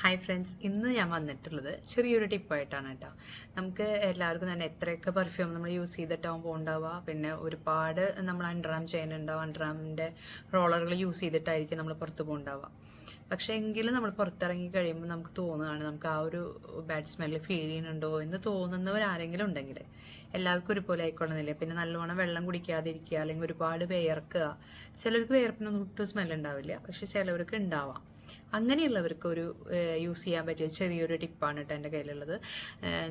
Hi friends ഇന്ന് ഞാൻ വന്നിട്ടുള്ളത് ചെറിയൊരു ടിപ്പായിട്ടാണ് കേട്ടോ. നമുക്ക് എല്ലാവർക്കും തന്നെ എത്രയൊക്കെ പെർഫ്യൂം നമ്മൾ യൂസ് ചെയ്തിട്ടാകുമ്പോൾ ഉണ്ടാവുക. പിന്നെ ഒരുപാട് നമ്മൾ അണ്ടർആം ചെയ്യുന്നുണ്ടാവും. അണ്ടർആമിന്റെ റോളറുകൾ യൂസ് ചെയ്തിട്ടായിരിക്കും നമ്മൾ പുറത്ത് പോകുന്നുണ്ടാവുക പക്ഷേ എങ്കിലും നമ്മൾ പുറത്തിറങ്ങി കഴിയുമ്പോൾ നമുക്ക് തോന്നുകയാണ് നമുക്ക് ആ ഒരു ബാഡ് സ്മെല്ല് ഫീൽ ചെയ്യുന്നുണ്ടോ എന്ന് തോന്നുന്നവരാരെങ്കിലും ഉണ്ടെങ്കിൽ എല്ലാവർക്കും ഒരുപോലെ ആയിക്കൊള്ളുന്നില്ല പിന്നെ നല്ലോണം വെള്ളം കുടിക്കാതിരിക്കുക അല്ലെങ്കിൽ ഒരുപാട് വേർക്കുക ചിലർക്ക് വേർപ്പിനൊന്നും ഒട്ടും സ്മെല്ല് ഉണ്ടാവില്ല. പക്ഷെ ചിലവർക്ക് ഉണ്ടാവാം. അങ്ങനെയുള്ളവർക്ക് ഒരു യൂസ് ചെയ്യാൻ പറ്റിയ ചെറിയൊരു ടിപ്പാണ് കേട്ടോ എന്റെ കയ്യിലുള്ളത്.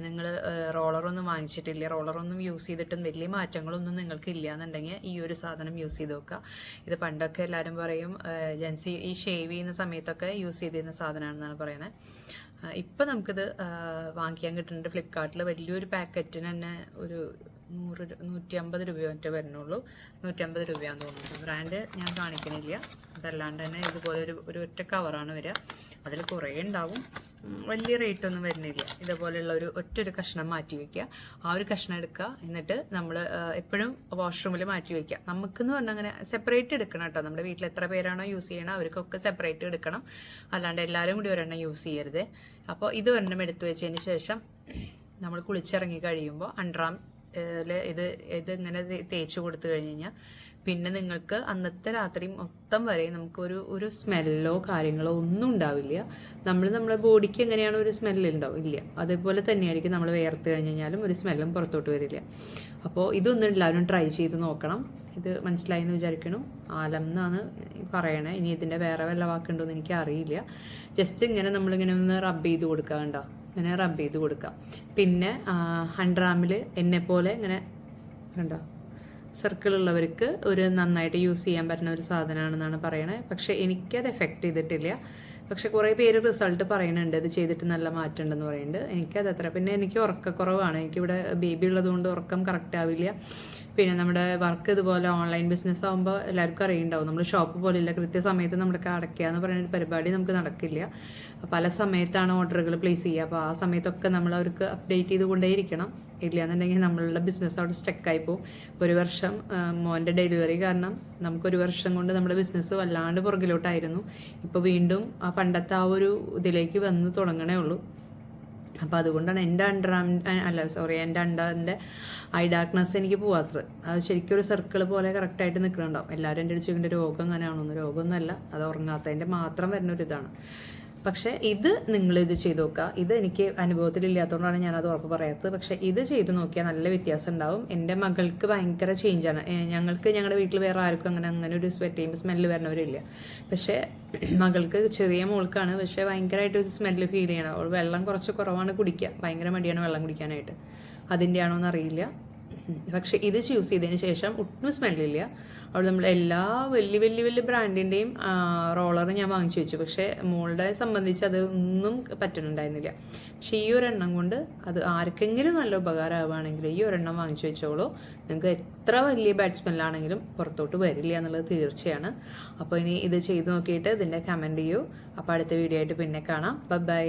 നിങ്ങൾ റോളറൊന്നും വാങ്ങിച്ചിട്ടില്ല. റോളറൊന്നും യൂസ് ചെയ്തിട്ടും വലിയ മാറ്റങ്ങളൊന്നും നിങ്ങൾക്ക് ഇല്ല എന്നുണ്ടെങ്കിൽ ഈ ഒരു സാധനം യൂസ് ചെയ്ത് നോക്കുക. ഇത് പണ്ടൊക്കെ എല്ലാവരും പറയും ജെൻസി ഈ ഷേവ് ചെയ്യുന്ന സമയത്തൊക്കെ യൂസ് ചെയ്തിരുന്ന സാധനമാണെന്നാണ് പറയുന്നത് ഇപ്പം നമുക്കിത് വാങ്ങിക്കാൻ കിട്ടുന്നുണ്ട് ഫ്ലിപ്കാർട്ടിൽ വലിയൊരു പാക്കറ്റിന് തന്നെ ഒരു നൂറ് നൂറ്റി അമ്പത് രൂപ മറ്റേ വരുന്നുള്ളൂ. നൂറ്റമ്പത് രൂപയാണെന്ന് തോന്നുന്നു. ബ്രാൻഡ് ഞാൻ കാണിക്കണില്ല. അതല്ലാണ്ട് തന്നെ ഇതുപോലെ ഒരു ഒരു ഒറ്റ കവറാണ് വരിക. അതിൽ കുറേ ഉണ്ടാവും. വലിയ റേറ്റ് ഒന്നും വരുന്നില്ല. ഇതുപോലെയുള്ള ഒരു ഒറ്റൊരു കഷ്ണം മാറ്റി വയ്ക്കുക ആ ഒരു കഷ്ണം എടുക്കുക. എന്നിട്ട് നമ്മൾ എപ്പോഴും വാഷ്റൂമിൽ മാറ്റി വയ്ക്കുക നമുക്കെന്ന് പറഞ്ഞാൽ അങ്ങനെ സെപ്പറേറ്റ് എടുക്കണം കേട്ടോ. നമ്മുടെ വീട്ടിൽ എത്ര പേരാണോ യൂസ് ചെയ്യണം അവർക്കൊക്കെ സെപ്പറേറ്റ് എടുക്കണം. അല്ലാണ്ട് എല്ലാവരും കൂടി ഒരെണ്ണം യൂസ് ചെയ്യരുത്. അപ്പോൾ ഇത് ഒരെണ്ണം എടുത്തു വെച്ചതിന് ശേഷം നമ്മൾ കുളിച്ചിറങ്ങി കഴിയുമ്പോൾ അണ്ടറാം ഇത് ഇത് ഇങ്ങനെ തേച്ച് കൊടുത്തു കഴിഞ്ഞ് കഴിഞ്ഞാൽ പിന്നെ നിങ്ങൾക്ക് അന്നത്തെ രാത്രി മൊത്തം വരെ നമുക്കൊരു ഒരു സ്മെല്ലോ കാര്യങ്ങളോ ഒന്നും ഉണ്ടാവില്ല. നമ്മൾ നമ്മുടെ ബോഡിക്ക് എങ്ങനെയാണ് ഒരു സ്മെല്ല് ഉണ്ടാവും? ഇല്ല. അതേപോലെ തന്നെയായിരിക്കും നമ്മൾ വേർത്ത് കഴിഞ്ഞ് കഴിഞ്ഞാലും ഒരു സ്മെല്ലും പുറത്തോട്ട് വരില്ല. അപ്പോൾ ഇതൊന്നും എല്ലാവരും ട്രൈ ചെയ്ത് നോക്കണം. ഇത് മനസ്സിലായി എന്ന് വിചാരിക്കണം. ആലം എന്നാണ് പറയണേ. ഇനി ഇതിന്റെ വേറെ വല്ല വാക്കുണ്ടോ എന്ന് എനിക്ക് അറിയില്ല ജസ്റ്റ് ഇങ്ങനെ നമ്മളിങ്ങനെ ഒന്ന് റബ്ബ് ചെയ്ത് കൊടുക്കുക കണ്ടോ? ഇങ്ങനെ റബ്ബ് ചെയ്ത് കൊടുക്കാം. പിന്നെ ഹൺഡ്രാമിൽ എന്നെ പോലെ ഇങ്ങനെ കണ്ടോ? സർക്കിൾ ഉള്ളവർക്ക് ഒരു നന്നായിട്ട് യൂസ് ചെയ്യാൻ പറ്റുന്ന ഒരു സാധനമാണെന്നാണ് പറയണത് പക്ഷെ എനിക്കത് എഫക്റ്റ് ചെയ്തിട്ടില്ല. പക്ഷെ കുറേ പേര് റിസൾട്ട് പറയുന്നുണ്ട് ഇത് ചെയ്തിട്ട് നല്ല മാറ്റം ഉണ്ടെന്ന് പറയുന്നുണ്ട് എനിക്കത് അത്ര പിന്നെ എനിക്ക് ഉറക്കക്കുറവാണ്. എനിക്കിവിടെ ബേബി ഉള്ളതുകൊണ്ട് ഉറക്കം കറക്റ്റ് ആവില്ല. പിന്നെ നമ്മുടെ വർക്ക് ഇതുപോലെ ഓൺലൈൻ ബിസിനസ് ആകുമ്പോൾ എല്ലാവർക്കും അറിയുണ്ടാവും. നമ്മൾ ഷോപ്പ് പോലെയില്ല കൃത്യസമയത്ത് നമ്മുടെ അടയ്ക്കുക എന്ന് പറയുന്ന പരിപാടി നമുക്ക് നടക്കില്ല. പല സമയത്താണ് ഓർഡറുകൾ പ്ലേസ് ചെയ്യുക. അപ്പോൾ ആ സമയത്തൊക്കെ നമ്മൾ അവർക്ക് അപ്ഡേറ്റ് ചെയ്തുകൊണ്ടേയിരിക്കണം ഇല്ല എന്നുണ്ടെങ്കിൽ നമ്മളുടെ ബിസിനസ് അവിടെ സ്റ്റക്കായി പോകും ഒരു വർഷം മോന്റെ ഡെലിവറി കാരണം നമുക്കൊരു വർഷം കൊണ്ട് നമ്മുടെ ബിസിനസ് വല്ലാണ്ട് പുറകിലോട്ടായിരുന്നു. ഇപ്പോൾ വീണ്ടും ആ പണ്ടത്തെ ആ ഒരു ഇതിലേക്ക് വന്ന് തുടങ്ങണേ ഉള്ളൂ. അപ്പോൾ അതുകൊണ്ടാണ് എന്റെ അണ്ടർ അല്ല സോറി എന്റെ അണ്ടറിന്റെ ഐ ഡാർക്ക്നെസ് എനിക്ക് പോവാത്തത്. അത് ശരിക്കും ഒരു സർക്കിൾ പോലെ കറക്റ്റായിട്ട് നിൽക്കുന്നുണ്ടാവും എല്ലാവരും എന്റെ ചോദിക്കേണ്ട രോഗം അങ്ങനെയാണോന്ന് രോഗമൊന്നുമല്ല അത് ഉറങ്ങാത്തതിന്റെ മാത്രം വരുന്ന ഒരു ഇതാണ്. പക്ഷേ ഇത് നിങ്ങൾ ഇത് ചെയ്ത് നോക്കുക. ഇത് എനിക്ക് അനുഭവത്തിൽ അനുഭവത്തിലില്ലാത്തതുകൊണ്ടാണ് ഞാനത് ഉറപ്പ് പറയാത്തത്. പക്ഷേ ഇത് ചെയ്ത് നോക്കിയാൽ നല്ല വ്യത്യാസം ഉണ്ടാവും. എന്റെ മകൾക്ക് ഭയങ്കര ചേഞ്ചാണ് ഞങ്ങൾക്ക് ഞങ്ങളുടെ വീട്ടിൽ വേറെ ആർക്കും അങ്ങനെ അങ്ങനെ ഒരു സ്വെറ്റ് ചെയ്യുമ്പോൾ സ്മെല്ല് വരണവരില്ല. പക്ഷേ മകൾക്ക് ചെറിയ മോൾക്കാണ്. പക്ഷേ ഭയങ്കരമായിട്ട് ഒരു സ്മെല്ല് ഫീൽ ചെയ്യണം. അവൾ വെള്ളം കുറച്ച് കുറവാണ് കുടിക്കുക ഭയങ്കര മടിയാണ് വെള്ളം കുടിക്കാനായിട്ട്. അതിന്റെ ആണോ എന്നറിയില്ല പക്ഷെ ഇത് ചൂസ് ചെയ്തതിന് ശേഷം ഒട്ടും സ്മെല്ലില്ല അവിടെ നമ്മൾ എല്ലാ വലിയ വലിയ വലിയ ബ്രാൻഡിന്റെയും റോളർ ഞാൻ വാങ്ങിച്ചു വെച്ചു. പക്ഷേ മോളുടെ സംബന്ധിച്ച് അത് ഒന്നും പറ്റുന്നുണ്ടായിരുന്നില്ല പക്ഷേ ഈ ഒരെണ്ണം കൊണ്ട് അത് ആർക്കെങ്കിലും നല്ല ഉപകാരമാവുകയാണെങ്കിൽ ഈ ഒരെണ്ണം വാങ്ങിച്ചു വെച്ചോളൂ. നിങ്ങൾക്ക് എത്ര വലിയ ബാഡ് സ്മെല്ലാണെങ്കിലും പുറത്തോട്ട് വരില്ല എന്നുള്ളത് തീർച്ചയാണ്. അപ്പോൾ ഇനി ഇത് ചെയ്ത് നോക്കിയിട്ട് ഇതിന്റെ കമന്റ് ചെയ്യൂ. അപ്പോൾ അടുത്ത വീഡിയോ ആയിട്ട് പിന്നെ കാണാം. ബൈ